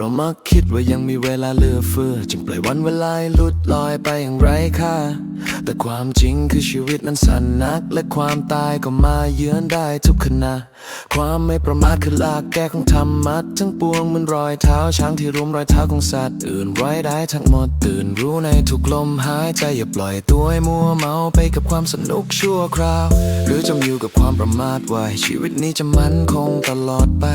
รามักคิดว่ายังมีเวลาเหลือเฟือ จึงปล่อยวันเวลาลุดลอยไปอย่างไร้ค่า แต่ความจริงคือชีวิตนั้นสั้นนัก และความตายก็มาเยือนได้ทุกขณะ ความไม่ประมาทคือหลักแก้ของธรรมะทั้งปวงเหมันรอยเท้าช้างที่รุมรอยเท้าของสัตว์อื่นไว้ได้ทั้งหมดตื่นรู้ในทุกลมหายใจอย่าปล่อยตัวให้มัวเมาไปกับความสนุกชั่วคราว หรือจมอยู่กับความประมาทไว้ชีวิตนี้จะมั่นคงตลอดไป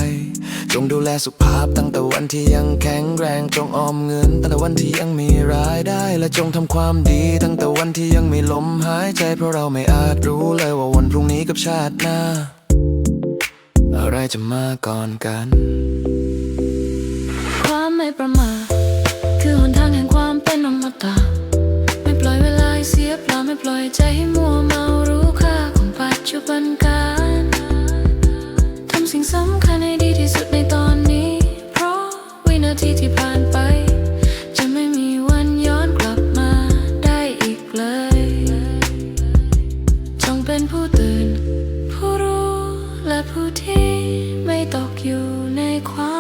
จงดูแลสุขภาพตั้งแต่วันที่ยังแข็งแรงจงออมเงิน ตั้งแต่วันที่ยังมีรายได้และจงทำความดี ตั้งแต่วันที่ยังมีลมหายใจเพราะเราไม่อาจรู้เลยว่าวันพรุ่งนี้กับชาติหน้า อะไรจะมาก่อนกัน เป็นผู้ตื่น ผู้รู้และผู้ที่ไม่ตกอยู่ในความ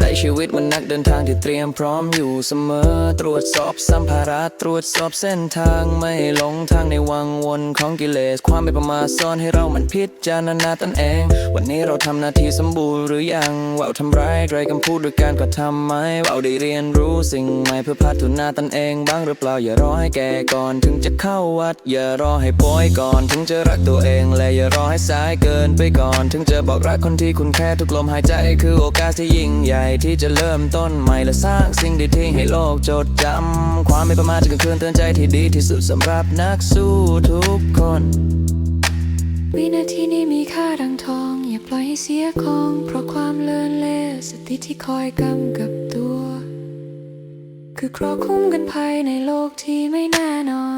ใช้ชีวิตมันนักเดินทางที่เตรียมพร้อมอยู่เสมอ ตรวจสอบสัมภาระตรวจสอบเส้นทางไม่หลงทางในวังวนของกิเลส ความไม่ประมาทซ่อนให้เรามันพิจารณาตนเอง วันนี้เราทำหน้าที่สมบูรณ์หรือยังว่าวทำร้ายไรคำพูดด้วยการกระทำไหมว่าวได้เรียนรู้สิ่งใหม่เพื่อพัฒนาตนเองบ้างหรือเปล่าอย่ารอให้แก่ก่อนถึงจะเข้าวัด อย่ารอให้ป่วยก่อนถึงจะรักตัวเองและอย่ารอให้สายเกินไปก่อน ถึงจะบอกรักคนที่คุณแค่ทุกลมหายใจคือโอกาสที่ยิ่งใหญ่ที่จะเริ่มต้นใหม่และสร้างสิ่งดีๆให้โลกจดจำ ความไม่ประมาทจะคือคืนเตือนใจที่ดีที่สุดสำหรับนักสู้ทุกคน วินาทีนี้มีค่าดังทอง อย่าปล่อยให้เสียของ เพราะความเลินเล่อสติที่คอยกำกับตัว คือครอคุ้มกันภายในโลกที่ไม่แน่นอน